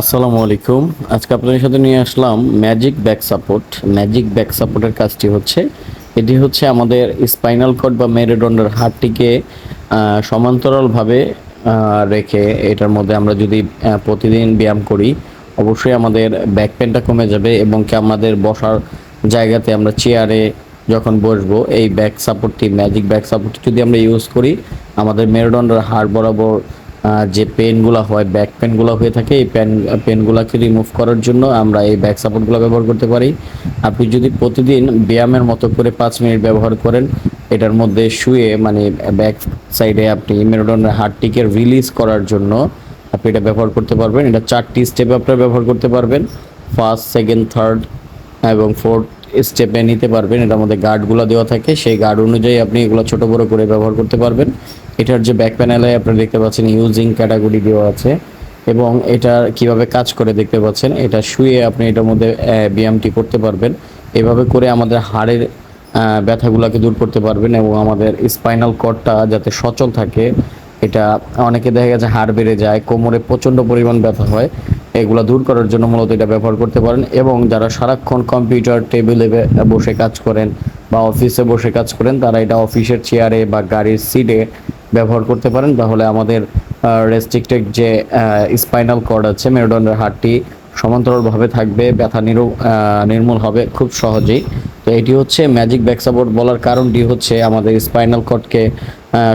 আসসালামু আলাইকুম। আজকে আপনাদের সাথে নিয়ে আসলাম magic back support magic back সাপোর্টের কাজটি হচ্ছে, এটি হচ্ছে আমাদের স্পাইনাল কর্ড বা মেরুদণ্ডের হাড়টিকে সমান্তরালভাবে রেখে এটার মধ্যে আমরা যদি প্রতিদিন ব্যায়াম করি, অবশ্যই আমাদের ব্যাক পেনটা কমে যাবে এবং কি আমাদের বসার জায়গাতে আমরা চেয়ারে যখন বসবো, এই ব্যাক সাপোর্টটি ম্যাজিক ব্যাক সাপোর্টটি যদি আমরা ইউজ করি, আমাদের মেরুদণ্ডের হাড় বরাবর যে পেনগুলো হয় ব্যাক পেনগুলো হয়ে থাকে, এই পেন পেনগুলোকে রিমুভ করার জন্য আমরা এই ব্যাক সাপোর্টগুলো ব্যবহার করতে পারি। আপনি যদি প্রতিদিন ব্যায়ামের মতো করে পাঁচ মিনিট ব্যবহার করেন, এটার মধ্যে শুয়ে মানে ব্যাক সাইডে আপনি মেরুদণ্ডের হাড়টিকে রিলিজ করার জন্য আপনি এটা ব্যবহার করতে পারবেন। এটা চারটি স্টেপে আপনারা ব্যবহার করতে পারবেন। ফার্স্ট সেকেন্ড থার্ড এবং ফোর্থ স্টেপে নিতে পারবেন। এটার মধ্যে গার্ডগুলো দেওয়া থাকে। সেই গার্ড অনুযায়ী আপনি এগুলো ছোট বড় করে ব্যবহার করতে পারবেন। এটার যে ব্যাক প্যানেলে আপনারা দেখতে পাচ্ছেন ইউজিং ক্যাটাগরি দেওয়া আছে এবং এটা কীভাবে কাজ করে দেখতে পাচ্ছেন, এটা শুয়ে আপনি এটার মধ্যে ব্যায়ামটি করতে পারবেন। এভাবে করে আমাদের হাড়ের ব্যথাগুলোকে দূর করতে পারবেন এবং আমাদের স্পাইনাল কর্ডটা যাতে সচল থাকে, এটা অনেকে দেখা গেছে হাড় বেড়ে যায়, কোমরে প্রচণ্ড পরিমাণ ব্যথা হয়। এগুলো দূর করার জন্য মূলত এটা ব্যবহার করতে পারেন এবং যারা সারাক্ষণ কম্পিউটার, টেবিলে বসে কাজ করেন বা অফিসে বসে কাজ করেন, তারা এটা অফিসের চেয়ারে বা গাড়ির সিটে ব্যবহার করতে পারেন। তাহলে আমাদের রেস্ট্রিক্টেড যে স্পাইনাল কর্ড আছে, মেরুদণ্ডের হাড়টি সমান্তরালভাবে থাকবে, ব্যথা নিরু নির্মূল হবে খুব সহজেই। তো এটি হচ্ছে ম্যাজিক ব্যাক সাপোর্ট বলার কারণটি হচ্ছে আমাদের স্পাইনাল কর্ডকে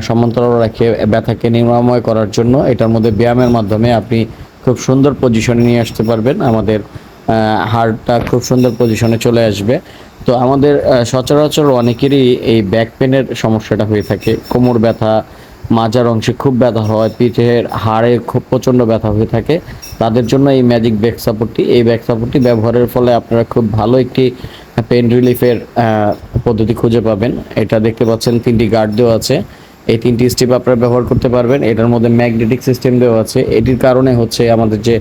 সমান্তরাল রেখে, ব্যথাকে নিরাময় করার জন্য। এটার মধ্যে ব্যায়ামের মাধ্যমে আপনি খুব সুন্দর পজিশনে নিয়ে আসতে পারবেন। আমাদের হাড়টা খুব সুন্দর পজিশনে চলে আসবে। তো আমাদের সচরাচর অনেকেরই এই ব্যাক পেনের সমস্যাটা হয়ে থাকে। কোমর ব্যথা, মাজার অংশে খুব ব্যথা হয়, পিঠের হাড়ে খুব প্রচণ্ড ব্যথা হয়ে থাকে। তাদের জন্য এই ম্যাজিক ব্যাক সাপোর্টটি এই ব্যাক সাপোর্টটি ব্যবহারের ফলে আপনারা খুব ভালো একটি পেন রিলিফের পদ্ধতি খুঁজে পাবেন। এটা দেখতে পাচ্ছেন, তিনটি গার্ড দেওয়া আছে। এই তিনটি স্টেপ আপনারা ব্যবহার করতে পারবেন। এটার মধ্যে ম্যাগনেটিক সিস্টেম দেওয়া আছে। এটির কারণে হচ্ছে আমাদের যে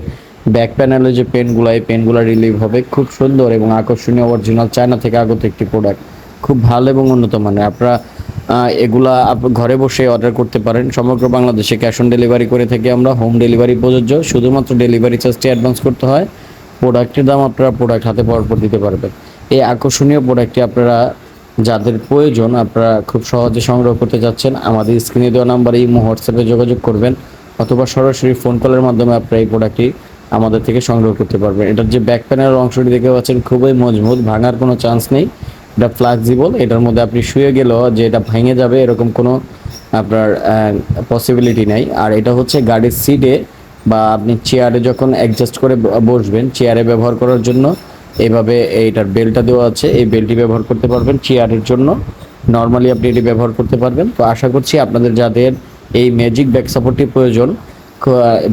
ব্যাক প্যানেলে যে পেনগুলো, এই পেনগুলো রিলিভ হবে। খুব সুন্দর এবং আকর্ষণীয় অরিজিনাল চায়না থেকে আগত একটি প্রোডাক্ট খুব ভালো এবং উন্নত মানের। আপনারা এগুলা ঘরে বসে অর্ডার করতে পারেন। সমগ্র বাংলাদেশে ক্যাশ অন ডেলিভারি করে থাকি আমরা। হোম ডেলিভারি প্রযোজ্য। শুধুমাত্র ডেলিভারি চার্জটি অ্যাডভান্স করতে হয়। প্রোডাক্টের দাম আপনারা প্রোডাক্ট হাতে পাওয়ার পর দিতে পারবেন। এই আকর্ষণীয় প্রোডাক্টটি আপনারা যাদের প্রয়োজন আপনারা খুব সহজে সংগ্রহ করতে যাচ্ছেন, আমাদের স্ক্রিনে দেওয়া নাম্বারে এই হোয়াটসঅ্যাপে যোগাযোগ করবেন, অথবা সরাসরি ফোন কলের মাধ্যমে আপনারা এই প্রোডাক্টটি আমাদের থেকে সংগ্রহ করতে পারবেন। এটার যে ব্যাক প্যানেলের অংশটি দেখতে পাচ্ছেন খুবই মজবুত, ভাঙার কোনো চান্স নেই। এটা ফ্লেক্সিবল এটার মধ্যে আপনি শুয়ে গেলেও যে এটা ভেঙে যাবে এরকম কোনো আপনার পসিবিলিটি নাই। আর এটা হচ্ছে গাড়ির সিটে বা আপনি চেয়ারে যখন অ্যাডজাস্ট করে বসবেন চেয়ারে ব্যবহার করার জন্য এইভাবে এইটার বেলটা দেওয়া আছে, এই বেলটি ব্যবহার করতে পারবেন চেয়ারের জন্য। নর্মালি আপনি এটি ব্যবহার করতে পারবেন। তো আশা করছি আপনাদের যাদের এই ম্যাজিক ব্যাক সাপোর্টটি প্রয়োজন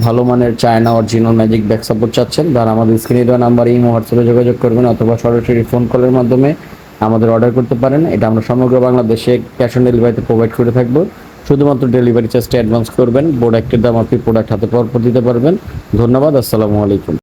ভালো মানের China original magic back support চাচ্ছেন, তারা আমাদের স্ক্রিনে দেওয়া নাম্বার এই হোয়াটসঅ্যাপে যোগাযোগ করবেন অথবা সরাসরি ফোন কলের মাধ্যমে আমাদের অর্ডার করতে পারেন। এটা আমরা সমগ্র বাংলাদেশে ক্যাশ অন ডেলিভারিতে প্রোভাইড করে থাকব। শুধুমাত্র ডেলিভারি চার্জটা অ্যাডভান্স করবেন প্রোডাক্টের দাম আপনি প্রোডাক্ট হাতে পর দিতে পারবেন। ধন্যবাদ, আসসালামু আলাইকুম।